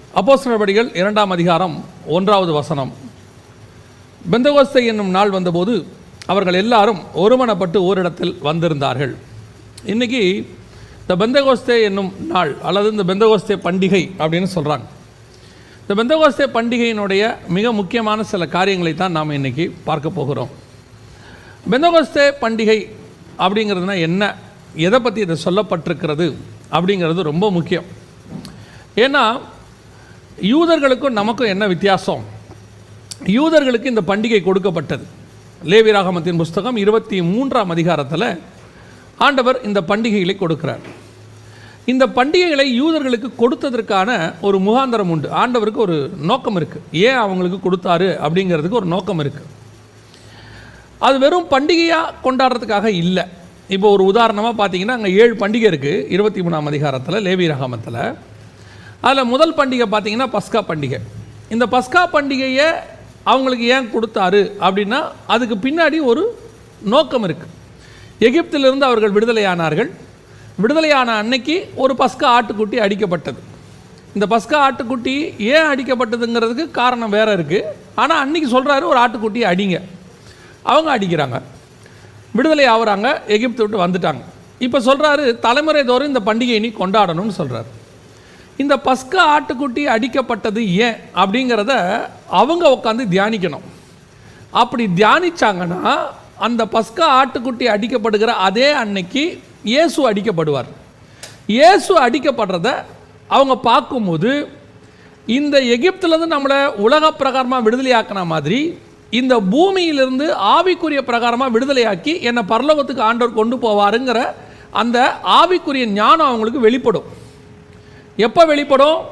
அப்போஸ் நடவடிக்கைகள் இரண்டாம் அதிகாரம் ஒன்றாவது வசனம். பெந்தகோஸ்தை என்னும் நாள் வந்தபோது அவர்கள் எல்லாரும் ஒருமனப்பட்டு ஓரிடத்தில் வந்திருந்தார்கள். இன்னைக்கு இந்த பெந்தகோஸ்தே என்னும் நாள் அல்லது இந்த பெந்தகோஸ்தே பண்டிகை அப்படின்னு சொல்கிறாங்க இந்த பெந்தகோஸ்தே பண்டிகையினுடைய மிக முக்கியமான சில காரியங்களை தான் நாம் இன்னைக்கு பார்க்க போகிறோம். பெந்தகோஸ்தே பண்டிகை அப்படிங்கிறதுனா என்ன? எதை பற்றி இதை சொல்லப்பட்டிருக்கிறது அப்படிங்கிறது ரொம்ப முக்கியம். ஏன்னா யூதர்களுக்கும் நமக்கும் என்ன வித்தியாசம்? யூதர்களுக்கு இந்த பண்டிகை கொடுக்கப்பட்டது. லேவிராகமத்தின் புஸ்தகம் இருபத்தி மூன்றாம் அதிகாரத்தில் ஆண்டவர் இந்த பண்டிகைகளை கொடுக்கிறார். இந்த பண்டிகைகளை யூதர்களுக்கு கொடுத்ததற்கான ஒரு முகாந்தரம் உண்டு. ஆண்டவருக்கு ஒரு நோக்கம் இருக்குது ஏன் அவங்களுக்கு கொடுத்தாரு அப்படிங்கிறதுக்கு ஒரு நோக்கம் இருக்குது அது வெறும் பண்டிகையாக கொண்டாடுறதுக்காக இல்லை. இப்போ ஒரு உதாரணமாக பார்த்தீங்கன்னா அங்கே ஏழு பண்டிகை இருக்குது இருபத்தி மூணாம் அதிகாரத்தில் லேவி ரகமத்தில். அதில் முதல் பண்டிகை பார்த்திங்கன்னா பஸ்கா பண்டிகை. இந்த பஸ்கா பண்டிகையை அவங்களுக்கு ஏன் கொடுத்தாரு அப்படின்னா அதுக்கு பின்னாடி ஒரு நோக்கம் இருக்குது எகிப்திலிருந்து அவர்கள் விடுதலையானார்கள். விடுதலையான அன்னைக்கு ஒரு பஸ்கா ஆட்டுக்குட்டி அடிக்கப்பட்டது. இந்த பஸ்கா ஆட்டுக்குட்டி ஏன் அடிக்கப்பட்டதுங்கிறதுக்கு காரணம் வேறு இருக்குது ஆனால் அன்னைக்கு சொல்கிறாரு ஒரு ஆட்டுக்குட்டியை அடிங்க. அவங்க அடிக்கிறாங்க. விடுதலை ஆகுறாங்க எகிப்து விட்டு வந்துட்டாங்க. இப்போ சொல்கிறாரு தலைமுறை தோறும் இந்த பண்டிகையை நீ கொண்டாடணும்னு சொல்கிறாரு இந்த பஸ்கா ஆட்டுக்குட்டி அடிக்கப்பட்டது ஏன் அப்படிங்கிறத அவங்க உட்காந்து தியானிக்கணும். அப்படி தியானிச்சாங்கன்னா அந்த பஸ்கா ஆட்டுக்குட்டி அடிக்கப்படுகிற அதே அன்னைக்கு இயேசு அடிக்கப்படுவார். இயேசு அடிக்கப்படுறத அவங்க பார்க்கும்போது இந்த எகிப்துலேருந்து நம்மளை உலக பிரகாரமாக விடுதலையாக்கின மாதிரி இந்த பூமியிலிருந்து ஆவிக்குரிய பிரகாரமாக விடுதலையாக்கி என்னை பரலோகத்துக்கு ஆண்டவர் கொண்டு போவாருங்கிற அந்த ஆவிக்குரிய ஞானம் அவங்களுக்கு வெளிப்படும். எப்போ வெளிப்படும்?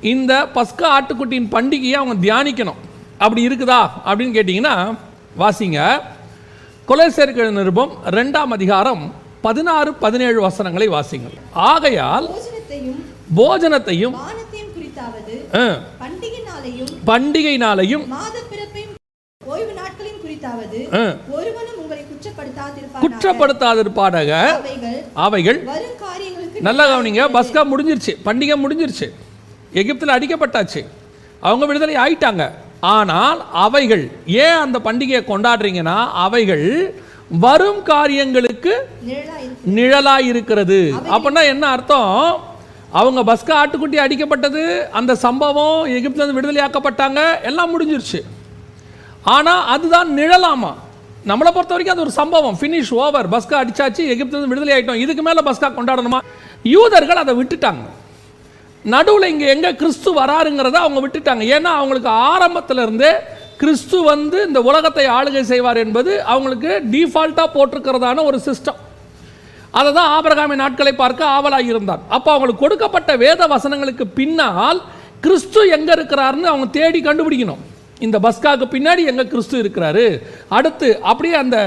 இந்த பஸ்கா ஆட்டுக்குட்டியின் பண்டிகையை அவங்க தியானிக்கணும். அப்படி இருக்குதா? அப்படின்னு கேட்டிங்கன்னா வாசிங்க. கொலைசேர்கள் நிருபம் ரெண்டாம் அதிகாரம் பதினாறு பதினேழு வசனங்களை வாசிங்கள். ஆகையால் போஜனத்தையும் பண்டிகை நாளையும் குற்றப்படுத்தாதிருப்பாடாக அவைகள் நல்லா கவனிங்க பஸ்கா முடிஞ்சிருச்சு பண்டிகை முடிஞ்சிருச்சு. எகிப்தில் அடிக்கப்பட்டாச்சு. அவங்க விடுதலை ஆயிட்டாங்க. ஆனால் அவைகள் ஏன் அந்த பண்டிகையை கொண்டாடுறீங்கன்னா அவைகள் வரும் காரியங்களுக்கு நிழலாக இருக்கிறது அப்படின்னா என்ன அர்த்தம்? அவங்க பஸ்கா ஆட்டுக்குட்டி அடிக்கப்பட்டது அந்த சம்பவம் எகிப்துலேருந்து விடுதலையாக்கப்பட்டாங்க எல்லாம் முடிஞ்சிருச்சு. ஆனால் அதுதான் நிழலாமா? நம்மளை பொறுத்த வரைக்கும் அது ஒரு சம்பவம். ஃபினிஷ் ஓவர் பஸ்கா அடிச்சாச்சு எகிப்துலேருந்து விடுதலை ஆயிட்டோம். இதுக்கு மேலே பஸ்கா கொண்டாடணுமா? யூதர்கள் அதை விட்டுட்டாங்க. நடுவில் இங்கே எங்கே கிறிஸ்து வராருங்கிறத அவங்க விட்டுட்டாங்க. ஏன்னா அவங்களுக்கு ஆரம்பத்துல இருந்தே கிறிஸ்து வந்து இந்த உலகத்தை ஆளுகை செய்வார் என்பது அவங்களுக்கு டிஃபால்ட்டாக போட்டிருக்கிறதான ஒரு சிஸ்டம் அதை தான் ஆபரகாமி நாட்களை பார்க்க ஆவலாக இருந்தார் அப்போ அவங்களுக்கு கொடுக்கப்பட்ட வேத வசனங்களுக்கு பின்னால் கிறிஸ்து எங்கே இருக்கிறாருன்னு அவங்க தேடி கண்டுபிடிக்கணும். இந்த பஸ்காவுக்கு பின்னாடி எங்கே கிறிஸ்து இருக்கிறாரு? அடுத்து அப்படியே அந்த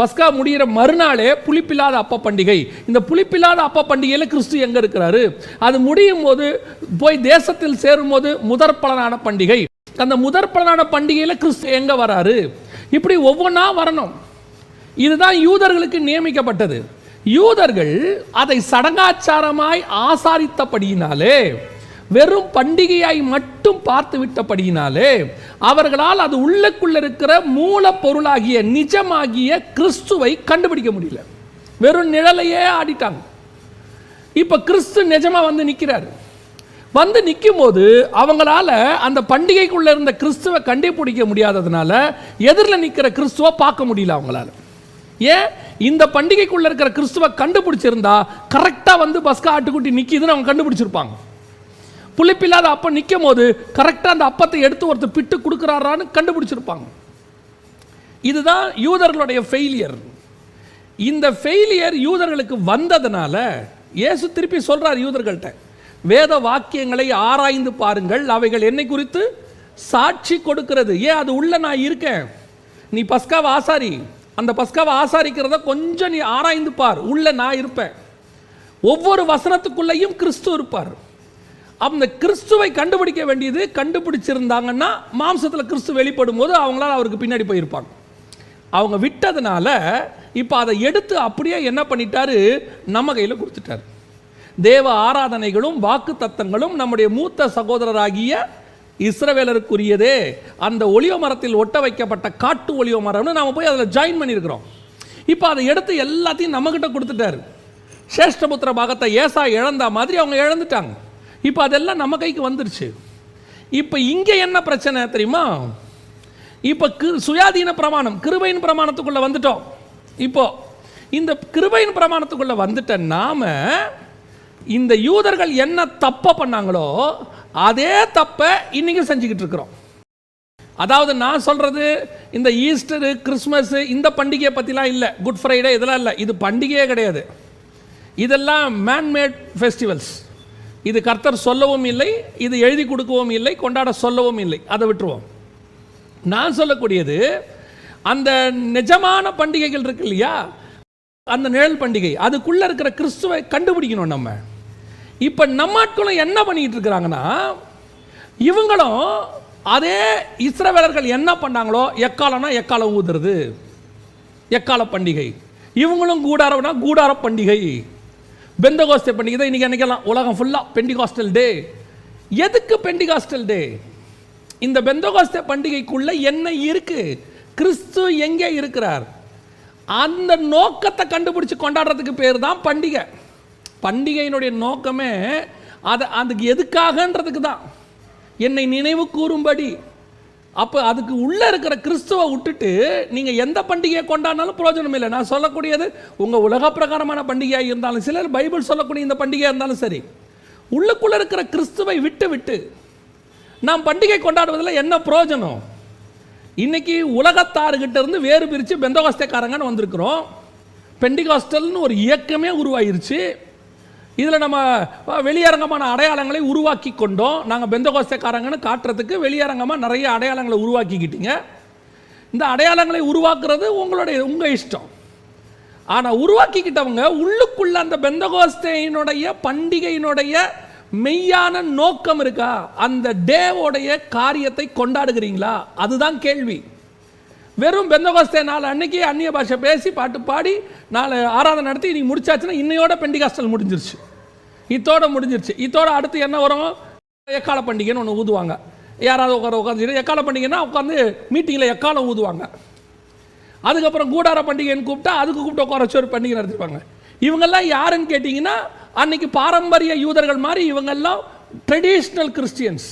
பஸ்கா முடிகிற மறுநாளே புளிப்பில்லாத அப்ப பண்டிகை இந்த புளிப்பில்லாத அப்ப பண்டிகையில் கிறிஸ்து எங்கே இருக்கிறாரு? அது முடியும் போது போய் தேசத்தில் சேரும்போது முதற் பலனான பண்டிகை. அந்த முதற் பலனான பண்டிகையில் கிறிஸ்து எங்கே வராரு? இப்படி ஒவ்வொன்றா வரணும். இதுதான் யூதர்களுக்கு நியமிக்கப்பட்டது. யூதர்கள் அதை சடங்காச்சாரமாய் ஆசாரித்தபடியினாலே வெறும் பண்டிகையாய் மட்டும் பார்த்து விட்டபடியினாலே அவர்களால் அது உள்ளக்குள்ள இருக்கிற மூலப்பொருளாகிய நிஜமாகிய கிறிஸ்துவை கண்டுபிடிக்க முடியல. வெறும் நிழலையே ஆடிட்டாங்க. இப்போ கிறிஸ்து நிஜமாக வந்து நிற்கிறார் வந்து நிற்கும் போது அவங்களால அந்த பண்டிகைக்குள்ள இருந்த கிறிஸ்துவை கண்டுபிடிக்க முடியாததுனால எதிரில் நிற்கிற கிறிஸ்துவை பார்க்க முடியல அவங்களால. ஏன்? இந்த பண்டிகைக்குள்ள இருக்கிற கிறிஸ்துவை கண்டுபிடிச்சிருந்தா கரெக்டாக வந்து பஸ்கா ஆட்டுக்குட்டி நிற்கிதுன்னு அவங்க கண்டுபிடிச்சிருப்பாங்க. புளிப்பில்லாத அப்பம் நிற்கும் போது கரெக்டாக அந்த அப்பத்தை எடுத்து ஒருத்தர் பிட்டு கொடுக்குறாரான்னு கண்டுபிடிச்சிருப்பாங்க. இதுதான் யூதர்களுடைய ஃபெயிலியர் இந்த ஃபெயிலியர் யூதர்களுக்கு வந்ததுனால இயேசு திருப்பி சொல்கிறார் யூதர்கள்ட்ட வேத வாக்கியங்களை ஆராய்ந்து பாருங்கள். அவைகள் என்னை குறித்து சாட்சி கொடுக்கிறது. ஏன் அது உள்ள நான் இருக்கேன்? நீ பஸ்காவை ஆசாரி. அந்த பஸ்காவை ஆசாரிக்கிறத கொஞ்சம் நீ ஆராய்ந்து பார். உள்ள நான் இருப்பேன். ஒவ்வொரு வசனத்துக்குள்ளேயும் கிறிஸ்து இருப்பார். அந்த கிறிஸ்துவை கண்டுபிடிக்க வேண்டியது கண்டுபிடிச்சிருந்தாங்கன்னா மாம்சத்தில் கிறிஸ்து வெளிப்படும் போது அவங்களால அவருக்கு பின்னாடி போயிருப்பாங்க. அவங்க விட்டதுனால இப்போ அதை எடுத்து அப்படியே என்ன பண்ணிட்டாரு? நம்ம கையில் கொடுத்துட்டாரு. தேவ ஆராதனைகளும் வாக்கு தத்தங்களும் நம்முடைய மூத்த சகோதரராகிய இஸ்ரவேலருக்குரியதே. அந்த ஒளிவ மரத்தில் ஒட்ட வைக்கப்பட்ட காட்டு ஒளிவ மரம்னு நாம் போய் அதில் ஜாயின் பண்ணியிருக்கிறோம். இப்போ அதை எடுத்து எல்லாத்தையும் நம்மக்கிட்ட கொடுத்துட்டாரு. சேஷ்டபுத்திர பாகத்தை ஏசா இழந்த மாதிரி அவங்க இழந்துட்டாங்க. இப்போ அதெல்லாம் நம்ம கைக்கு வந்துருச்சு. இப்போ இங்கே என்ன பிரச்சனை தெரியுமா? இப்போ கிரு சுயாதீன பிரமாணம் கிருபையின் பிரமாணத்துக்குள்ளே வந்துட்டோம். இப்போ இந்த கிருபையின் பிரமாணத்துக்குள்ளே வந்துட்ட நாம் இந்த யூதர்கள் என்ன தப்பை பண்ணாங்களோ அதே தப்பை இன்றைக்கும் செஞ்சுக்கிட்டு இருக்கிறோம். அதாவது நான் சொல்கிறது இந்த ஈஸ்டரு கிறிஸ்மஸ்ஸு இந்த பண்டிகையை பற்றிலாம் இல்லை. குட் ஃப்ரைடே இதெல்லாம் இல்லை. இது பண்டிகையே கிடையாது. இதெல்லாம் மேன்மேட் ஃபெஸ்டிவல்ஸ் இது கர்த்தர் சொல்லவும் இல்லை இது எழுதி கொடுக்கவும் இல்லை கொண்டாட சொல்லவும் இல்லை. அதை விட்டுருவோம். நான் சொல்லக்கூடியது அந்த நிஜமான பண்டிகைகள் இருக்கு இல்லையா? அந்த நிழல் பண்டிகை அதுக்குள்ள இருக்கிற கிறிஸ்துவை கண்டுபிடிக்கணும் நம்ம. இப்போ நம்மாட்களும் என்ன பண்ணிட்டு இருக்கிறாங்கன்னா இவங்களும் அதே இஸ்ரவேலர்கள் என்ன பண்ணாங்களோ எக்காலம்னா எக்காலம் ஊதுறது. எக்கால பண்டிகை. இவங்களும் கூடாரம்னா கூடார பண்டிகை. பெந்தகோஸ்டே பண்டிகை தான் இன்றைக்கி நினைக்கலாம் உலகம் ஃபுல்லாக பெண்டிகாஸ்டல் டே எதுக்கு பெண்டிகாஸ்டல் டே இந்த பெந்தகோஸ்தே பண்டிகைக்குள்ளே என்ன இருக்குது கிறிஸ்து எங்கே இருக்கிறார்? அந்த நோக்கத்தை கண்டுபிடிச்சி கொண்டாடுறதுக்கு பேர் தான் பண்டிகை. பண்டிகையினுடைய நோக்கமே அதை அதுக்கு எதுக்காகன்றதுக்கு தான் என்னை நினைவு கூறும்படி அப்போ அதுக்கு உள்ளே இருக்கிற கிறிஸ்துவை விட்டுட்டு நீங்கள் எந்த பண்டிகையை கொண்டாடினாலும் பிரயோஜனம் இல்லை. நான் சொல்லக்கூடியது உங்கள் உலக பிரகாரமான பண்டிகையாக இருந்தாலும் சிலர் பைபிள் சொல்லக்கூடிய இந்த பண்டிகையாக இருந்தாலும் சரி. உள்ளுக்குள்ளே இருக்கிற கிறிஸ்துவை விட்டு விட்டு நாம் பண்டிகை கொண்டாடுவதில் என்ன பிரயோஜனம்? இன்னைக்கு உலகத்தாருக்கிட்ட இருந்து வேறு பிரித்து பெந்தகாஸ்தேக்காரங்கன்னு வந்திருக்கிறோம். பெண்டிகாஸ்டல்னு ஒரு இயக்கமே உருவாயிருச்சு. இதில் நம்ம வெளியரங்கமான அடையாளங்களை உருவாக்கி கொண்டோம் நாங்கள் பெந்தகோஸ்தக்காரங்கன்னு காட்டுறதுக்கு வெளியரங்கமாக நிறைய அடையாளங்களை உருவாக்கிக்கிட்டீங்க. இந்த அடையாளங்களை உருவாக்குறது உங்களுடைய உங்கள் இஷ்டம். ஆனால் உருவாக்கிக்கிட்டவங்க உள்ளுக்குள்ள அந்த பெந்தகோஸ்தையினுடைய பண்டிகையினுடைய மெய்யான நோக்கம் இருக்கா? அந்த டேவோடைய காரியத்தை கொண்டாடுகிறீங்களா? அதுதான் கேள்வி. வெறும் பெந்தகோஸ்தே நாள் அன்னைக்கு அந்நிய பாஷை பேசி பாட்டு பாடி நாலு ஆராதனை நடத்தி இன்னைக்கு முடிச்சாச்சுன்னா இன்னையோட பெண்டிகாஸ்டல் முடிஞ்சிருச்சு. இத்தோட முடிஞ்சிருச்சு. இத்தோட அடுத்து என்ன வரும்? எக்கால பண்டிகைன்னு ஒன்று ஊதுவாங்க. யாராவது உட்கார உட்காந்து எக்கால பண்டிகைன்னா உட்காந்து மீட்டிங்கில் எக்காலம் ஊதுவாங்க. அதுக்கப்புறம் கூடார பண்டிகைன்னு கூப்பிட்டா அதுக்கு கூப்பிட்டு உட்கார வச்சு ஒரு பண்டிகை நடத்திருப்பாங்க. இவங்கெல்லாம் யாருன்னு கேட்டிங்கன்னா அன்னைக்கு பாரம்பரிய யூதர்கள் மாதிரி இவங்கெல்லாம் ட்ரெடிஷ்னல் கிறிஸ்டியன்ஸ்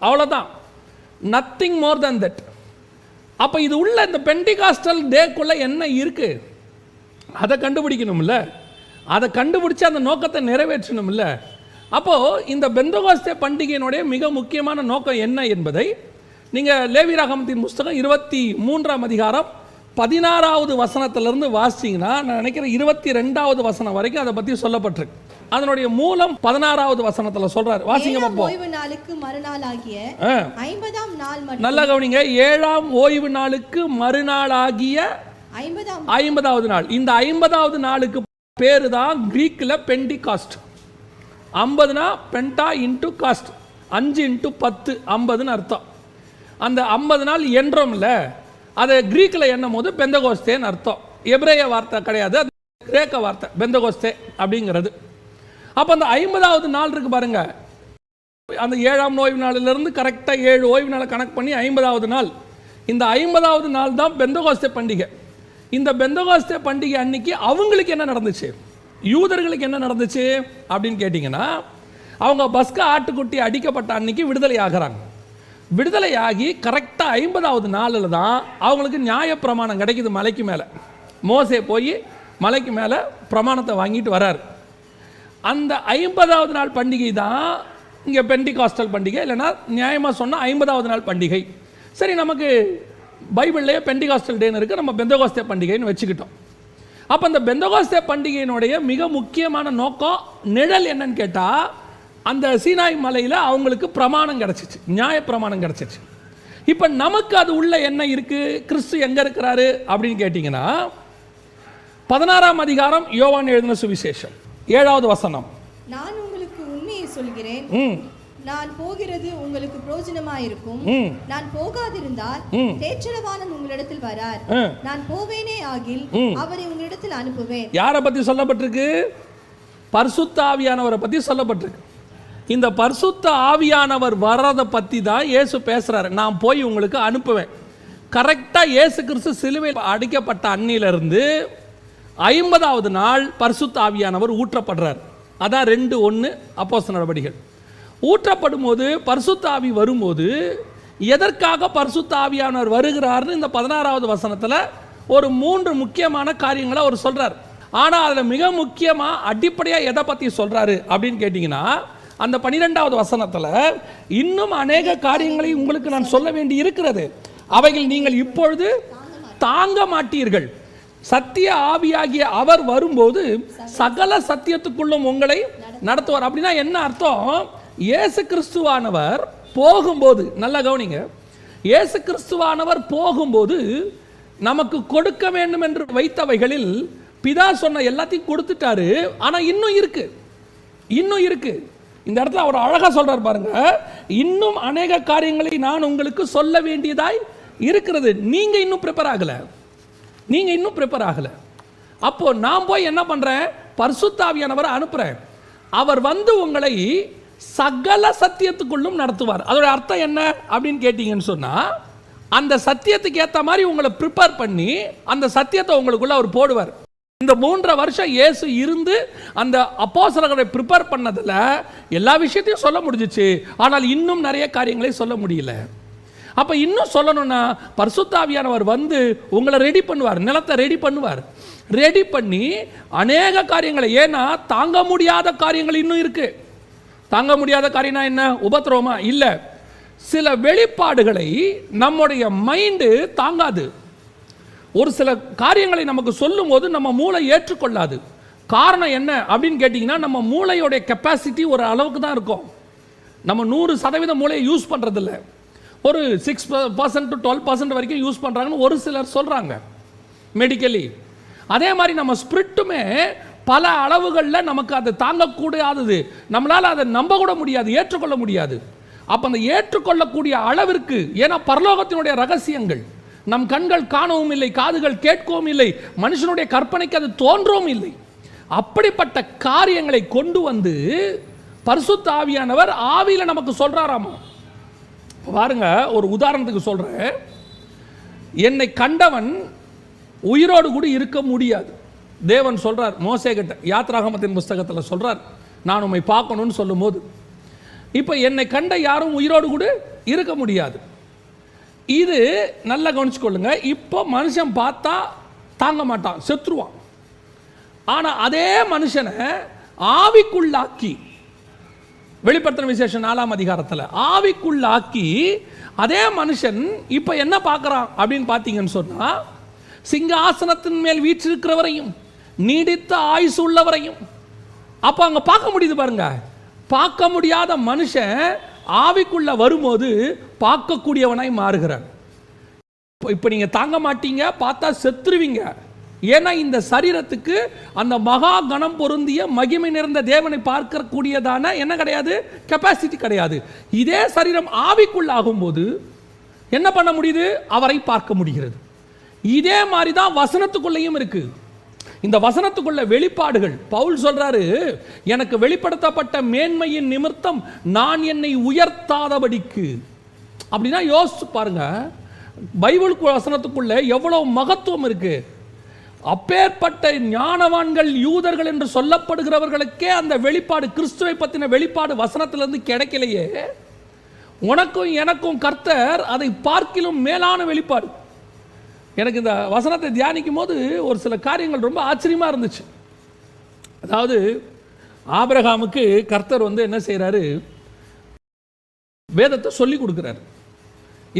அவ்வளோதான் நத்திங் மோர் தேன் தட் அப்போ இது உள்ள இந்த பெண்டிகாஸ்டல் டேக்குள்ள என்ன இருக்கு? அதை கண்டுபிடிக்கணும்ல. அதை கண்டுபிடிச்சு அந்த நோக்கத்தை நிறைவேற்றணும்ல. அப்போது இந்த பெந்தகோஸ்தே பண்டிகையினுடைய மிக முக்கியமான நோக்கம் என்ன என்பதை நீங்கள் லேவிராகமத்தின் புஸ்தகம் இருபத்தி மூன்றாம் அதிகாரம் பதினாறாவது வசனத்திலிருந்து வாசிச்சிங்கன்னா நான் நினைக்கிறேன் இருபத்தி ரெண்டாவது வசனம் வரைக்கும் அதை பற்றி சொல்லப்பட்டிருக்கு. அதனுடைய மூலம் பதினாறாவது வசனத்தில் சொல்றாரு. வாசிங்க ஏழாம் பார்ப்போம். ஓய்வு நாளுக்கு மறுநாள் ஆகிய ஐம்பதாம் நாள் மட்டும். நல்லா கவனிங்க. ஏழாம் ஓய்வு நாளுக்கு மறுநாளாகிய ஐம்பதாவது நாள். இந்த ஐம்பதாவது நாளுக்கு பேரு தான் கிரீக்கில் பெண்டிகாஸ்ட் ஐம்பதுனா பென்டா இன்ட்டு காஸ்ட் அஞ்சு இன்ட்டு பத்து ஐம்பதுன்னு அர்த்தம். அந்த ஐம்பது நாள் என்றோம்ல அதை கிரீக்கில் எண்ணும் போது பெந்தகோஸ்தேன்னு அர்த்தம். எபிரேய வார்த்தை கிடையாது அது கிரேக்க வார்த்தை பெந்தகோஸ்தே அப்படிங்கிறது. அப்போ அந்த ஐம்பதாவது நாள் இருக்கு பாருங்க. அந்த ஏழாம் ஓய்வு நாளிலிருந்து கரெக்டாக ஏழு ஓய்வு நாளை கணக்கு பண்ணி ஐம்பதாவது நாள். இந்த ஐம்பதாவது நாள் தான் பெந்தகோஸ்தே பண்டிகை. இந்த பெந்தகோஸ்தே பண்டிகை அன்னைக்கு அவங்களுக்கு என்ன நடந்துச்சு? யூதர்களுக்கு என்ன நடந்துச்சு? அப்படின்னு கேட்டிங்கன்னா அவங்க பஸ்கா ஆட்டுக்குட்டி அடிக்கப்பட்ட அன்னைக்கு விடுதலை ஆகிறாங்க. விடுதலை ஆகி கரெக்டாக ஐம்பதாவது நாளில் தான் அவங்களுக்கு நியாயப்பிரமாணம் கிடைக்குது மலைக்கு மேலே. மோசே போய் மலைக்கு மேலே பிரமாணத்தை வாங்கிட்டு வராரு. அந்த ஐம்பதாவது நாள் பண்டிகை தான் இங்கே பெண்டிகாஸ்டல் பண்டிகை. இல்லைன்னா நியாயமாக சொன்னால் ஐம்பதாவது நாள் பண்டிகை. சரி நமக்கு பைபிள்லேயே பெண்டிகாஸ்டல் டேன்னு இருக்குது நம்ம பெந்தகோஸ்தே பண்டிகைன்னு வச்சுக்கிட்டோம். அப்போ அந்த பெந்தகோஸ்தே பண்டிகையினுடைய மிக முக்கியமான நோக்கம் நிழல் என்னன்னு கேட்டால் அந்த சீனாய் மலையில் அவங்களுக்கு பிரமாணம் கிடச்சிச்சு. நியாய பிரமாணம் கிடச்சிச்சு. இப்போ நமக்கு அது உள்ள என்ன இருக்குது கிறிஸ்து எங்கே இருக்கிறாரு அப்படின்னு கேட்டிங்கன்னா பதினாறாம் அதிகாரம் யோவான் எழுதின சுவிசேஷம். ஏழாவது வசனம். நான் உங்களுக்கு உண்மையை சொல்கிறேன். நான் போகிறது உங்களுக்கு பிரயோஜனமாயிருக்கும் நான் போகாதிருந்தால் ம். தேற்றரவாளன் உங்களிடத்தில் வரார். நான் போவேனே ஆகில். அவரை உங்களிடத்தில் அனுப்புவேன். யாரை பற்றி சொல்லப்பட்டிருக்கு? பரிசுத்த ஆவியானவரை பற்றி சொல்லப்பட்டிருக்கு. இந்த பரிசுத்த ஆவியானவர் வர்றதை பற்றி தான் இயேசு பேசுகிறாரு நான் போய் உங்களுக்கு அனுப்புவேன். கரெக்டாக இயேசு கிறிஸ்து சிலுவையில் அடிக்கப்பட்ட அன்னியிலிருந்து ஐம்பதாவது நாள் பரிசுத்த ஆவியானவர் ஊற்றப்படுறார். அதான் ரெண்டு ஒன்று அப்போஸ் நடவடிகள் ஊற்றப்படும் போது பரிசுத்தாவி வரும்போது எதற்காக பரிசுத்தாவியானவர் வருகிறார்னு இந்த பதினாறாவது வசனத்தில் ஒரு மூன்று முக்கியமான காரியங்களை அவர் சொல்கிறார் ஆனால் அதில் மிக முக்கியமாக அடிப்படையாக எதை பற்றி சொல்கிறாரு அப்படின்னு கேட்டிங்கன்னா அந்த பனிரெண்டாவது வசனத்தில் இன்னும் அநேக காரியங்களை உங்களுக்கு நான் சொல்ல வேண்டி இருக்கிறது. அவைகள் நீங்கள் இப்பொழுது தாங்க மாட்டீர்கள். சத்திய ஆவியாகிய அவர் வரும்போது சகல சத்தியத்துக்குள்ளும் உங்களை நடத்துவார். அப்படின்னா என்ன அர்த்தம்? இயேசு கிறிஸ்துவானவர் போகும்போது நல்லா கவனிங்க. இயேசு கிறிஸ்துவானவர் போகும்போது நமக்கு கொடுக்க வேண்டும் என்று வைத்தவைகளில் பிதா சொன்ன எல்லாத்தையும் கொடுத்துட்டாரு. ஆனால் இன்னும் இருக்கு. இன்னும் இருக்கு. இந்த இடத்துல அவர் அழகாக சொல்றார் பாருங்க. இன்னும் அநேக காரியங்களை நான் உங்களுக்கு சொல்ல வேண்டியதாய் இருக்கிறது. நீங்க இன்னும் ப்ரிப்பேர் ஆகலை. நீங்கள் இன்னும் ப்ரிப்பேர் ஆகலை. அப்போது நான் போய் என்ன பண்ணுறேன் பர்சுத்தாவியானவரை அனுப்புகிறேன் அவர் வந்து உங்களை சகல சத்தியத்துக்குள்ளும் நடத்துவார். அதோட அர்த்தம் என்ன அப்படின்னு கேட்டிங்கன்னு சொன்னால் அந்த சத்தியத்துக்கு ஏற்ற மாதிரி உங்களை ப்ரிப்பேர் பண்ணி அந்த சத்தியத்தை உங்களுக்குள்ள அவர் போடுவார். இந்த மூன்றரை வருஷம் இயேசு இருந்து அந்த அப்போசரகரை ப்ரிப்பேர் பண்ணதில் எல்லா விஷயத்தையும் சொல்ல முடிஞ்சிச்சு. ஆனால் இன்னும் நிறைய காரியங்களை சொல்ல முடியல. அப்போ இன்னும் சொல்லணும்னா பரிசுத்தாவியானவர் வந்து உங்களை ரெடி பண்ணுவார் நிலத்தை ரெடி பண்ணுவார். ரெடி பண்ணி அநேக காரியங்களை ஏன்னா தாங்க முடியாத காரியங்கள் இன்னும் இருக்கு. தாங்க முடியாத காரியம்னா என்ன? உபத்திரவமா? இல்லை. சில வெளிப்பாடுகளை நம்முடைய மைண்டு தாங்காது. ஒரு சில காரியங்களை நமக்கு சொல்லும் போது நம்ம மூளை ஏற்றுக்கொள்ளாது. காரணம் என்ன அப்படின்னு கேட்டிங்கன்னா நம்ம மூளையோடைய கெப்பாசிட்டி ஒரு அளவுக்கு தான் இருக்கும். நம்ம நூறு சதவீதம் மூளையை யூஸ் பண்ணுறதில்ல ஒரு six percent to twelve percent வரைக்கும் யூஸ் பண்ணுறாங்கன்னு ஒரு சிலர் சொல்கிறாங்க மெடிக்கலி அதே மாதிரி நம்ம ஸ்பிரிட்டுமே பல அளவுகளில் நமக்கு அது தாங்கக்கூடாதது நம்மளால் அதை நம்ப கூட முடியாது ஏற்றுக்கொள்ள முடியாது. அப்போ அந்த ஏற்றுக்கொள்ளக்கூடிய அளவிற்கு ஏன்னா பரலோகத்தினுடைய ரகசியங்கள் நம் கண்கள் காணவும் இல்லை காதுகள் கேட்கவும் இல்லை மனுஷனுடைய கற்பனைக்கு அது தோன்றவும் இல்லை. அப்படிப்பட்ட காரியங்களை கொண்டு வந்து பரிசுத்த ஆவியானவர் ஆவியில் நமக்கு சொல்றாராமா? பாருங்க ஒரு உதாரணத்துக்கு சொல்கிறேன் என்னை கண்டவன் உயிரோடு கூட இருக்க முடியாது. தேவன் சொல்கிறார் மோசே கிட்ட யாத்ராகமத்தின் புஸ்தகத்தில் சொல்கிறார் நான் உம்மை பார்க்கணும்னு சொல்லும்போது. இப்போ என்னை கண்ட யாரும் உயிரோடு கூட இருக்க முடியாது. இது நல்லா கவனிச்சுக்கொள்ளுங்க. இப்போ மனுஷன் பார்த்தா தாங்க மாட்டான் செத்துருவான். ஆனால் அதே மனுஷனை ஆவிக்குள்ளாக்கி வெளிப்படுத்தின விசேஷம் நாலாம் அதிகாரத்தில். ஆவிக்குள்ளாக்கி அதே மனுஷன் இப்போ என்ன பார்க்குறான் அப்படின்னு பார்த்தீங்கன்னு சொன்னால் சிங்காசனத்தின் மேல் வீற்றிருக்கிறவரையும் நீடித்த ஆயுசு உள்ளவரையும். அப்போ அங்கே பார்க்க முடியுது பாருங்க. பார்க்க முடியாத மனுஷன் ஆவிக்குள்ளே வரும்போது பார்க்கக்கூடியவனாய் மாறுகிறான். இப்போ இப்போ நீங்கள் தாங்க மாட்டீங்க பார்த்தா செத்துருவீங்க. ஏன்னா இந்த சரீரத்துக்கு அந்த மகா கணம் பொருந்திய மகிமை நிறைந்த தேவனை பார்க்கக்கூடியதான என்ன கிடையாது? கெப்பாசிட்டி கிடையாது. இதே சரீரம் ஆவிக்குள்ளாகும் ஆகும்போது என்ன பண்ண முடியுது? அவரை பார்க்க முடிகிறது. இதே மாதிரி தான் வசனத்துக்குள்ளேயும் இருக்கு. இந்த வசனத்துக்குள்ள வெளிப்பாடுகள். பவுல் சொல்றாரு எனக்கு வெளிப்படுத்தப்பட்ட மேன்மையின் நிமித்தம் நான் என்னை உயர்த்தாதபடிக்கு. அப்படின்னா யோசிச்சு பாருங்க. பைபிள் வசனத்துக்குள்ள எவ்வளவு மகத்துவம் இருக்குது அப்பேற்பட்ட ஞானவான்கள் யூதர்கள் என்று சொல்லப்படுகிறவர்களுக்கே அந்த வெளிப்பாடு கிறிஸ்துவை பற்றின வெளிப்பாடு வசனத்திலிருந்து கிடைக்கலையே. உனக்கும் எனக்கும் கர்த்தர் அதை பார்க்கிலும் மேலான வெளிப்பாடு. எனக்கு இந்த வசனத்தை தியானிக்கும் போது ஒரு சில காரியங்கள் ரொம்ப ஆச்சரியமாக இருந்துச்சு. அதாவது ஆபிரகாமுக்கு கர்த்தர் வந்து என்ன செய்கிறாரு வேதத்தை சொல்லி கொடுக்குறாரு.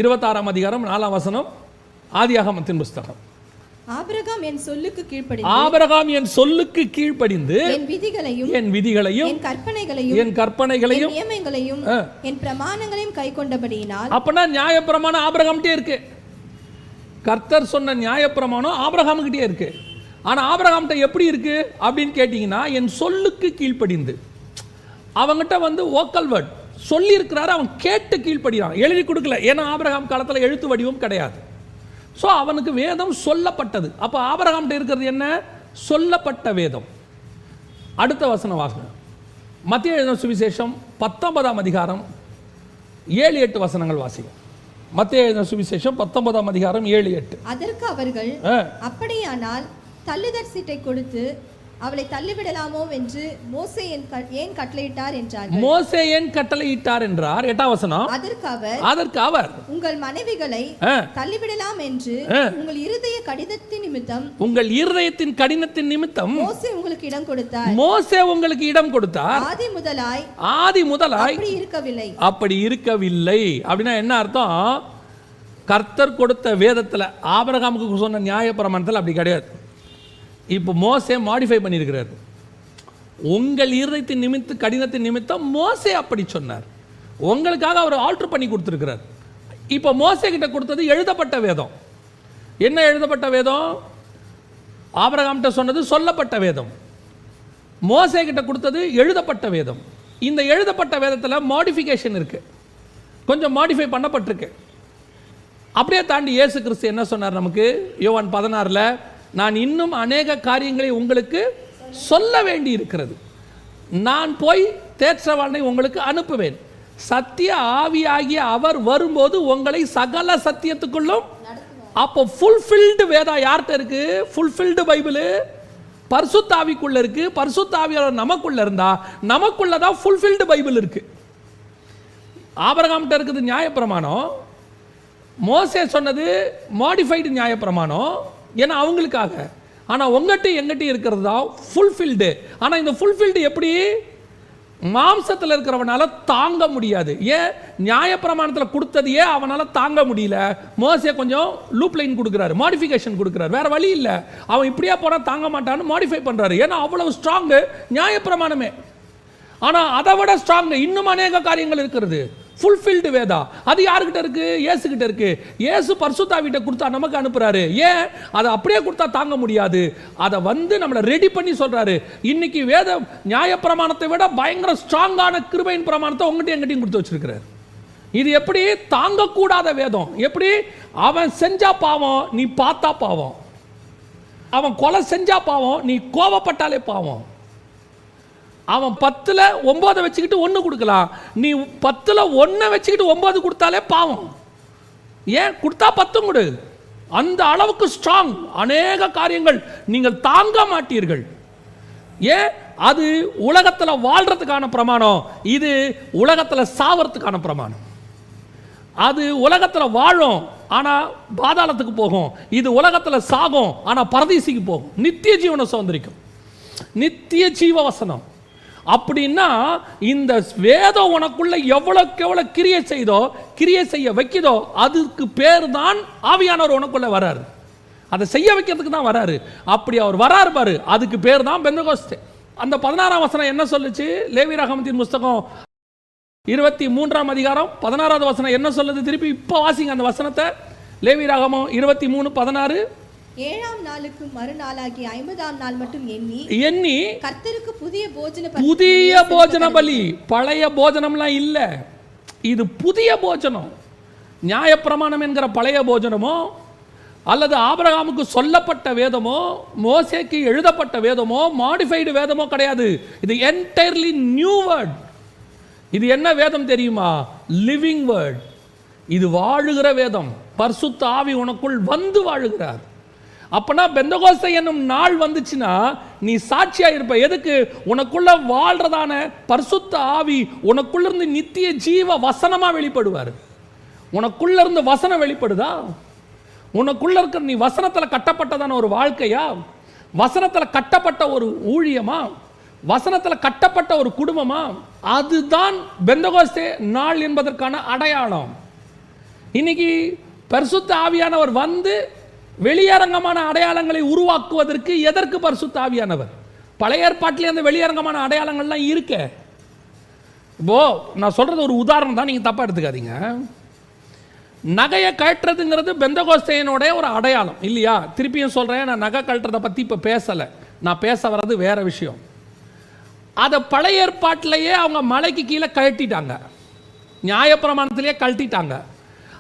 இருபத்தாறாம் அதிகாரம் நாலாம் வசனம் ஆதியாகமத்தின் புஸ்தகம். ஆபிரகாம் என் சொல்லுக்கு கீழ்ப்படி ஆபிரகாம் என் சொல்லுக்கு கீழ்ப்படிந்து என் விதிகளையும் என் விதிகளையும் என் கற்பனைகளையும் என் கற்பனைகளையும் என் நியமங்களையும். என் பிரமாணங்களையும் கைக்கொண்டபடியினால் அப்பனா நியாயப்பிரமாணம் ஆபிரகாம்கிட்டே இருக்கு. கர்த்தர் சொன்ன நியாயப்பிரமாணம் ஆபிரகாமுக்கிட்டே இருக்கு. ஆனா ஆபிரகாம்கிட்ட எப்படி இருக்கு அப்படின்னு கேட்டிங்கன்னா என் சொல்லுக்கு கீழ்ப்படிந்து. அவங்ககிட்ட வந்து ஓக்கல் வேர்ட் சொல்லி இருக்கிறாரு அவன் கேட்டு கீழ்ப்படிறான் எழுதி கொடுக்கல. ஏன்னா ஆபிரகாம் காலத்துல எழுத்து வடிவம் கிடையாது. ஸோ அவனுக்கு வேதம் சொல்லப்பட்டது. அப்போ ஆபிரகாம்கிட்ட இருக்கிறது என்ன? சொல்லப்பட்ட வேதம். அடுத்த வசனம் வாங்க மத்திய எழுதின சுவிசேஷம் பத்தொன்பதாம் அதிகாரம் ஏழு எட்டு வசனங்கள் வாசிக்கும். மத்திய எழுதின சுவிசேஷம் பத்தொன்பதாம் அதிகாரம் ஏழு எட்டு. அதற்கு அவர்கள் அப்படியானால் தள்ளுதற் சீட்டை கொடுத்து அவளை தள்ளிவிடலாமோ என்று மோசே ஏன் கட்டளையிட்டார் என்றார்கள். மோசே ஏன் கட்டளையிட்டார் என்றார்? எட்டாம் வசனம். அதற்கு அவர் அதற்கு அவர் உங்கள் மனைவிகளை தள்ளிவிடலாம் என்று. உங்கள் இருதய கடிதத்தின் நிமித்தம் உங்கள் இருதயத்தின் கடினத்தின் நிமித்தம் மோசே உங்களுக்கு இடம் கொடுத்தார். மோசே உங்களுக்கு இடம் கொடுத்தார். ஆதி முதலாய் ஆதி முதலாய் அப்படி இருக்கவில்லை. அப்படி இருக்கவில்லை. அப்படின்னா என்ன அர்த்தம்? கர்த்தர் கொடுத்த வேதத்தில் ஆபிரகாமுக்கு சொன்ன நியாயப்பிரமாணத்தில் அப்படி கிடையாது. இப்போ மோசே மாடிஃபை பண்ணியிருக்கிறார். உங்கள் இருதயத்தின் நிமித்து கடினத்தின் நிமித்தம் மோசே அப்படி சொன்னார். உங்களுக்காக அவர் ஆல்டர் பண்ணி கொடுத்துருக்கிறார். இப்போ மோசே கிட்ட கொடுத்தது எழுதப்பட்ட வேதம். என்ன எழுதப்பட்ட வேதம்? ஆபரகாம்கிட்ட சொன்னது சொல்லப்பட்ட வேதம். மோசே கிட்ட கொடுத்தது எழுதப்பட்ட வேதம். இந்த எழுதப்பட்ட வேதத்தில் மாடிஃபிகேஷன் இருக்கு. கொஞ்சம் மாடிஃபை பண்ணப்பட்டிருக்கு. அப்படியே தாண்டி இயேசு கிறிஸ்து என்ன சொன்னார் நமக்கு? யோவான் பதினாறில் நான் இன்னும் அநேக காரியங்களை உங்களுக்கு சொல்ல வேண்டி இருக்கிறது நான் போய் தேற்றவாளனை உங்களுக்கு அனுப்புவேன். சத்திய ஆவியாகிய அவர் வரும்போது உங்களை சகல சத்தியத்துக்குள்ளும் அப்போ ஃபுல்ஃபில்டு வேதா யார்கிட்ட இருக்கு? Fulfilled Bible. பரிசுத்தாவிக்குள்ள இருக்கு. பரிசுத்தாவியார் நமக்குள்ள இருந்தா நமக்குள்ள தான் ஃபுல்ஃபில்டு பைபிள் இருக்கு. ஆபரகாம்கிட்ட இருக்குது நியாயப்பிரமாணம். மோசே சொன்னது மாடிஃபைடு நியாயப்பிரமாணம். ஏன்னா அவங்களுக்காக. ஆனால் உங்கள்கிட்ட எங்கிட்ட இருக்கிறது தான் ஃபுல்ஃபில்டு ஆனால் இந்த ஃபுல்ஃபில்டு எப்படி? மாம்சத்தில் இருக்கிறவனால தாங்க முடியாது. ஏன்? நியாயப்பிரமாணத்தில் கொடுத்ததையே அவனால் தாங்க முடியல? மோசியை கொஞ்சம் லூப் லைன் கொடுக்குறாரு மாடிஃபிகேஷன் கொடுக்குறாரு. வேறு வழி இல்லை. அவன் இப்படியே போனால் தாங்க மாட்டான்னு மாடிஃபை பண்ணுறாரு ஏன்னா அவ்வளவு ஸ்ட்ராங்கு நியாயப்பிரமாணமே. ஆனால் அதை விட ஸ்ட்ராங் இன்னும் அநேக காரியங்கள் இருக்கிறது. ஃபுல்ஃபில்டு வேதா. அது யாருக்கிட்ட இருக்கு? இயேசுகிட்ட இருக்கு. இயேசு பரிசுத்தாவிட்ட கொடுத்தா நமக்கு அனுப்புறாரு. ஏன்? அதை அப்படியே கொடுத்தா தாங்க முடியாது. அதை வந்து நம்மளை ரெடி பண்ணி சொல்றாரு. இன்னைக்கு வேத நியாயப்பிரமாணத்தை விட பயங்கர ஸ்ட்ராங்கான கிருபையின் பிரமாணத்தை உங்ககிட்ட எங்கிட்டையும் கொடுத்து வச்சிருக்கிறாரு. இது எப்படி? தாங்கக்கூடாத வேதம். எப்படி? அவன் செஞ்சா பாவம் நீ பார்த்தா பாவம். அவன் கொலை செஞ்சா பாவம் நீ கோவப்பட்டாலே பாவம். அவன் பத்தில் ஒம்போதை வச்சுக்கிட்டு ஒன்று கொடுக்கலாம். நீ பத்தில் ஒன்றை வச்சுக்கிட்டு ஒம்பது கொடுத்தாலே பாவம். ஏன்? கொடுத்தா பத்தும் கொடு. அந்த அளவுக்கு ஸ்ட்ராங் அநேக காரியங்கள் நீங்கள் தாங்க மாட்டீர்கள். ஏன் அது உலகத்தில் வாழ்கிறதுக்கான பிரமாணம். இது உலகத்தில் சாவறதுக்கான பிரமாணம். அது உலகத்தில் வாழும் ஆனால் பாதாளத்துக்கு போகும். இது உலகத்தில் சாகும் ஆனால் பரதீசிக்கு போகும். நித்திய ஜீவனை சுதந்திரிக்கும். நித்திய ஜீவ வசனம். அப்படின்னா இந்த வேதம் உனக்குள்ள எவ்வளோக்கு எவ்வளோ கிரியை செய்தோ கிரியை செய்ய வைக்குதோ அதுக்கு பேர் தான் ஆவியானவர் உனக்குள்ள வராரு. அதை செய்ய வைக்கிறதுக்கு தான் வராரு. அப்படி அவர் வராரு பாரு அதுக்கு பேர் தான் பெந்தகோஸ்தே. அந்த பதினாறாம் வசனம் என்ன சொல்லுச்சு? லேவி ரகமத்தின் புஸ்தகம் இருபத்தி மூன்றாம் அதிகாரம் பதினாறாவது வசனம் என்ன சொல்லுது? திருப்பி இப்போ வாசிங்க அந்த வசனத்தை. லேவி ராகமம் இருபத்தி மூணு பதினாறு. ஏழாம் நாளுக்கு மறுநாளாகி ஐம்பதாம் நாள் மட்டும் எண்ணி எண்ணி கர்த்தருக்கு புதிய போஜன புதிய போஜன பலி. பழைய போஜனம்லாம் இல்லை. இது புதிய போஜனம். நியாயப்பிரமாணம் என்கிற பழைய போஜனமோ அல்லது ஆபிரகாமுக்கு சொல்லப்பட்ட வேதமோ மோசேக்கு எழுதப்பட்ட வேதமோ மாடிஃபைடு வேதமோ கிடையாது. இது என்டையர்லி நியூ வேர்ட் இது என்ன வேதம் தெரியுமா? லிவிங் வேர்ட் இது வாழுகிற வேதம். பரிசுத்த ஆவி உனக்குள் வந்து வாழுகிறார். அப்பனா பெந்தகோசை என்னும் நாள் வந்துச்சுன்னா நீ சாட்சியா இருப்ப எதுக்கு? உனக்குள்ள வாழ்றதான பரிசுத்த ஆவி உனக்குள்ள இருந்து நித்திய ஜீவ வசனமா வெளிப்படுவார். உனக்குள்ள இருந்து வசனம் வெளிப்படுதா? உனக்குள்ள இருக்கிற நீ வசனத்தில் கட்டப்பட்டதான ஒரு வாழ்க்கையா? வசனத்தில் கட்டப்பட்ட ஒரு ஊழியமா? வசனத்தில் கட்டப்பட்ட ஒரு குடும்பமா? அதுதான் பெந்தகோஸ்தே நாள் என்பதற்கான அடையாளம். இன்னைக்கு பரிசுத்த ஆவியானவர் வந்து வெளியரங்கமான அடையாளங்களை உருவாக்குவதற்கு எதற்கு பரிசுத்த ஆவியானவர்? பழைய ஏற்பாட்டிலே அந்த வெளியரங்கமான அடையாளங்கள்லாம் இருக்க. இப்போ நான் சொல்றது ஒரு உதாரணம் தான் நீங்க தப்பா எடுத்துக்காதீங்க. நகையை கழட்டுறதுங்கிறது பெந்தகோஸ்தையனுடைய ஒரு அடையாளம் இல்லையா? திருப்பியும் சொல்கிறேன் நான் நகை கழட்டுறதை பற்றி இப்போ பேசலை. நான் பேச வர்றது வேற விஷயம். அதை பழைய ஏற்பாட்டிலேயே அவங்க மலைக்கு கீழே கழட்டிட்டாங்க. நியாயப்பிரமாணத்திலேயே கழட்டிட்டாங்க.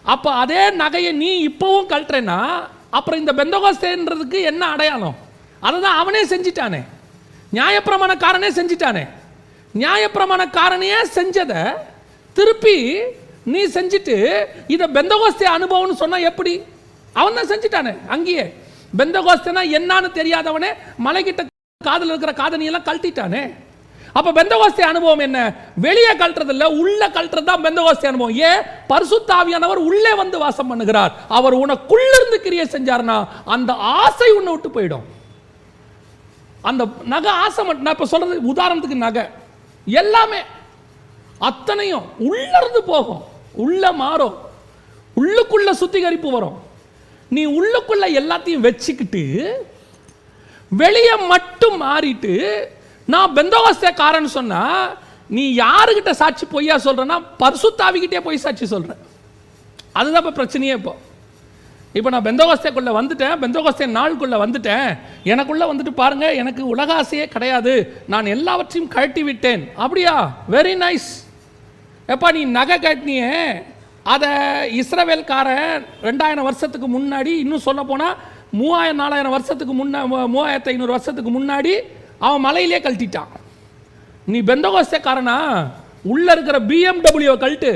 அப்போ அதே நகையை நீ இப்போவும் கழட்டுறேன்னா அப்புறம் இந்த பெந்தகோஸ்தேன்றதுக்கு என்ன அடையாளம்? அதை தான் அவனே செஞ்சிட்டானே. நியாயப்பிரமாணக்காரனே செஞ்சிட்டானே. நியாயப்பிரமாணக்காரனையே செஞ்சதை திருப்பி நீ செஞ்சுட்டு இதை பெந்தகோஸ்தே அனுபவம்னு சொன்னால் எப்படி? அவன் தான் செஞ்சுட்டானே அங்கேயே. பெந்தகோஸ்தேனா என்னான்னு தெரியாதவனே மலைக்கிட்ட காதில் இருக்கிற காதணியெல்லாம் கழட்டிட்டானே. அப்ப பெந்தகோஸ்தி அனுபவம் என்ன? வெளியே கழட்டுறது இல்ல உள்ள கழட்டுறது தான் பெந்தகோஸ்தி அனுபவம். ஏன் பரிசுத்தாவியானவர் உள்ளே வந்து வாசம் பண்ணுகிறார். அவர் உனக்குள்ள இருந்து கிரியை செஞ்சாருன்னா அந்த ஆசை உன்னை விட்டு போயிடும். அந்த நகை ஆசை மட்டும் நான் இப்போ சொல்றது உதாரணத்துக்கு நகை. எல்லாமே அத்தனையும் உள்ள இருந்து போகும். உள்ள மாறும். உள்ளுக்குள்ள சுத்திகரிப்பு வரும். நீ உள்ளுக்குள்ள எல்லாத்தையும் வச்சுக்கிட்டு வெளியே மட்டும் மாறிட்டு நான் பெந்தோகஸ்தேக்காரன் சொன்னா நீ யாருக்கிட்ட சாட்சி பொய்யா சொல்றனா பரிசுத்தாவிக்கிட்டே போய் சாட்சி சொல்கிறேன் அதுதான் இப்போ பிரச்சனையே இப்போ. இப்போ நான் பெந்தோகஸ்தேக்குள்ளே வந்துட்டேன் பெந்தோகஸ்தே நாளுக்குள்ளே வந்துட்டேன். எனக்குள்ளே வந்துட்டு பாருங்கள் எனக்கு உலக ஆசையே கிடையாது. நான் எல்லாவற்றையும் கழட்டி விட்டேன் அப்படியா? வெரி நைஸ் எப்பா நீ நகை கட்டினியே. அதை இஸ்ரவேல்காரன் ரெண்டாயிரம் வருஷத்துக்கு முன்னாடி இன்னும் சொல்ல போனால் மூவாயிரம் நாலாயிரம் வருஷத்துக்கு முன்ன மூ- மூவாயிரத்து ஐநூறு வருஷத்துக்கு முன்னாடி அவன் மலையிலே கழட்டிட்டான். நீ பெந்தகோஸ்தேக்காரனா? உள்ள இருக்கிற பிஎம்டபிள்யூ கழட்டு.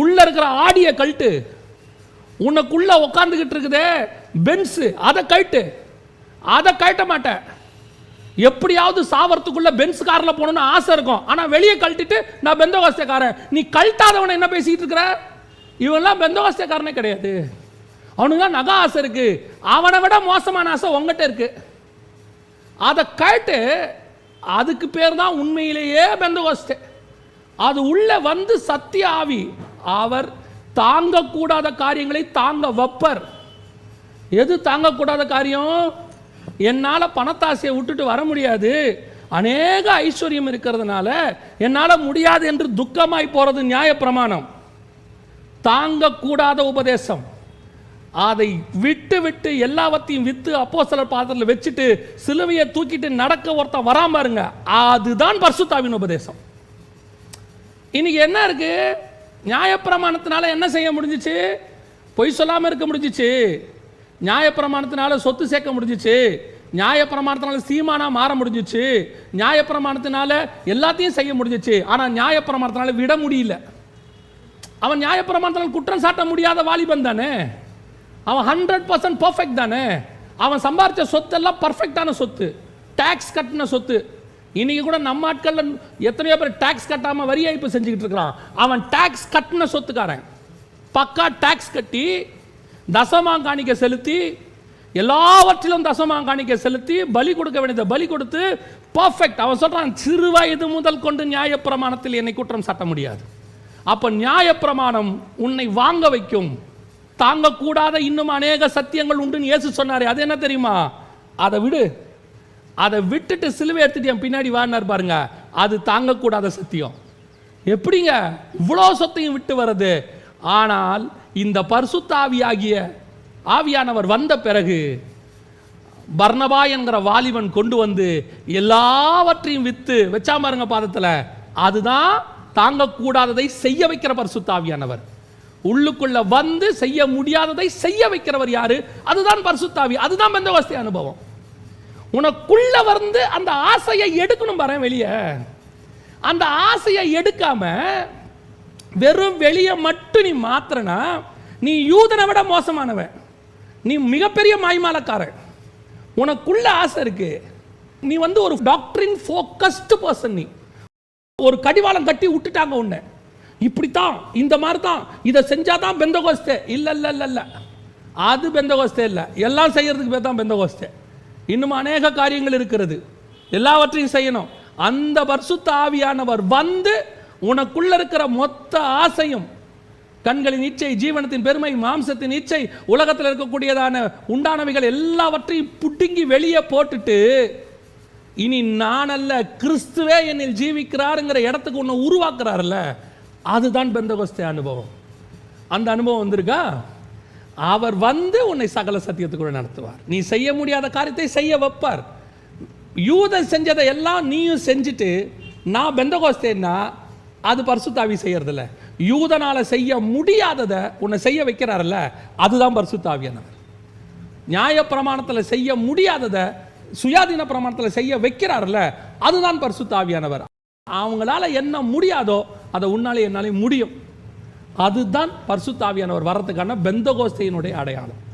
உள்ள இருக்கிற ஆடியை கழட்டு. உனக்குள்ள உட்காந்துக்கிட்டு இருக்குதே பென்ஸு அதை கழட்டு. அதை கழட்ட மாட்டேன். எப்படியாவது சாவறதுக்குள்ள பென்ஸ் காரில் போகணும்னு ஆசை இருக்கும். ஆனால் வெளியே கழட்டிட்டு நான் பெந்தகோஸ்தேக்காரன். நீ கழட்டாதவனை என்ன பேசிக்கிட்டு இருக்கிற? இவன்லாம் பெந்தகோஸ்தேக்காரனே கிடையாது. அவனுங்க நகை ஆசை இருக்கு. அவனை விட மோசமான ஆசை உங்ககிட்ட இருக்குது அதை கேட்டு அதுக்கு பேர் தான் உண்மையிலேயே பெந்தகோஸ்தே. அது உள்ளே வந்து சத்திய ஆவி. அவர் தாங்கக்கூடாத காரியங்களை தாங்க வைப்பர். எது தாங்கக்கூடாத காரியம்? என்னால் பணத்தாசையை விட்டுட்டு வர முடியாது. அநேக ஐஸ்வர்யம் இருக்கிறதுனால என்னால் முடியாது என்று துக்கமாய் போகிறது நியாயப்பிரமாணம். தாங்கக்கூடாத உபதேசம். அதை விட்டு விட்டு எல்லாவற்றையும் விற்று அப்போ சில பாத்திரத்தில் வச்சுட்டு சிலுவையை தூக்கிட்டு நடக்க ஒருத்தன் வராம பாருங்க அதுதான் பர்சுத்தாவின் உபதேசம். இன்னைக்கு என்ன இருக்கு? நியாயப்பிரமாணத்தினால என்ன செய்ய முடிஞ்சிச்சு? பொய் சொல்லாமல் இருக்க முடிஞ்சிச்சு. நியாயப்பிரமாணத்தினால சொத்து சேர்க்க முடிஞ்சிச்சு. நியாயப்பிரமாணத்தினால சீமானா மாற முடிஞ்சிச்சு. நியாயப்பிரமாணத்தினால எல்லாத்தையும் செய்ய முடிஞ்சிச்சு. ஆனால் நியாயப்பிரமாணத்தினால விட முடியல. அவன் நியாயப்பிரமாணத்தினால் குற்றம் சாட்ட முடியாத வாலிபன் தானே? அவன் ஹண்ட்ரட் பர்சன்ட் பர்ஃபெக்ட் தானே? அவன் சம்பாரித்த சொத்தெல்லாம் பர்ஃபெக்டான சொத்து. டேக்ஸ் கட்டின சொத்து. இன்னைக்கு கூட நம்ம ஆட்களில் எத்தனையோ பேர் டேக்ஸ் கட்டாமல் வரி ஏய்ப்பு செஞ்சுக்கிட்டு இருக்கிறான். அவன் டேக்ஸ் கட்டின சொத்துக்காரன். பக்கா டேக்ஸ் கட்டி தசமாங்காணிக்க செலுத்தி எல்லாவற்றிலும் தசமாங்காணிக்க செலுத்தி பலி கொடுக்க வேண்டியதை பலி கொடுத்து பர்ஃபெக்ட் அவன் சொல்கிறான் சிறு வயது முதல் கொண்டு நியாயப்பிரமாணத்தில் என்னை குற்றம் சாட்ட முடியாது. அப்போ நியாயப்பிரமாணம் உன்னை வாங்க வைக்கும். தாங்கக்கூடாத இன்னும் அநேக சத்தியங்கள் உண்டுன்னு இயேசு சொன்னார். அது என்ன தெரியுமா? அதை விடு. அதை விட்டுட்டு சிலுவை எடுத்துட்டு என் பின்னாடி வாடினார் பாருங்க. அது தாங்கக்கூடாத சத்தியம். எப்படிங்க? இவ்வளோ சொத்தையும் விட்டு வருது ஆனால் இந்த பரிசுத்த ஆவியாகிய ஆவியானவர் வந்த பிறகு பர்ணபா என்கிற வாலிபன் கொண்டு வந்து எல்லாவற்றையும் விற்று வச்சா பாருங்க பாதத்தில். அதுதான் தாங்கக்கூடாததை செய்ய வைக்கிற பரிசுத்தாவியானவர் உள்ளுக்குள்ள வந்து செய்ய முடியாததை செய்ய வைக்கிறவர் யாரு? அதுதான் பரிசுத்தாவி. அதுதான் பெந்தகோஸ்தே அனுபவம். உனக்குள்ள வந்து அந்த ஆசையை எடுக்கணும் பாரு வெளியே. அந்த ஆசையை எடுக்காம வெறும் வெளியே மட்டும் நீ மாத்திரனா நீ யூதனை விட மோசமானவன். நீ மிகப்பெரிய மாய்மாலக்காரன். உனக்குள்ள ஆசை இருக்கு. நீ வந்து ஒரு டாக்டரின் ஃபோக்கஸ்டு பர்சன் நீ. ஒரு கடிவாளம் கட்டி விட்டுட்டாங்க உன்னை. இப்படித்தான் இந்த மாதிரி தான் இதை செஞ்சாதான் பெந்தகோஸ்தே. இல்லை இல்லை இல்லை இல்லை அது பெந்தகோஸ்தே இல்லை. எல்லாம் செய்கிறதுக்கு பேர் தான் பெந்தகோஸ்தே. இன்னும் அநேக காரியங்கள் இருக்கிறது. எல்லாவற்றையும் செய்யணும். அந்த பரிசுத்த ஆவியானவர் வந்து உனக்குள்ள இருக்கிற மொத்த ஆசையும் கண்களின் இச்சை ஜீவனத்தின் பெருமை மாம்சத்தின் இச்சை உலகத்தில் இருக்கக்கூடியதான உண்டானவைகள் எல்லாவற்றையும் புடுங்கி வெளியே போட்டுட்டு இனி நான் அல்ல கிறிஸ்துவே என்னில் ஜீவிக்கிறாருங்கிற இடத்துக்கு உன்னை உருவாக்குறாருல்ல. அதுதான் பெந்தகோஸ்தே அனுபவம். அந்த அனுபவம் வந்திருக்கா? அவர் வந்து உன்னை சகல சத்தியத்துக்குள்ள நடத்துவார். நீ செய்ய முடியாத காரியத்தை செய்ய வைப்பார். யூதன் செஞ்சதை எல்லாம் நீயும் செஞ்சுட்டு நான் பெந்தகோஸ்தேன்னா அது பரிசுத்தாவி செய்யறதில்ல. யூதனால் செய்ய முடியாததை உன்னை செய்ய வைக்கிறாருல்ல அதுதான் பரிசுத்தாவியானவர். நியாயப்பிரமாணத்தில் செய்ய முடியாததை சுயாதீன பிரமாணத்தில் செய்ய வைக்கிறார்ல அதுதான் பரிசுத்தாவியானவர். அவங்களால என்ன முடியாதோ அதை உன்னாலே என்னாலே முடியும். அதுதான் பர்சுத்தாவியானவர் வரத்துக்கான பெந்தகோஸ்தையினுடைய அடையாளம்.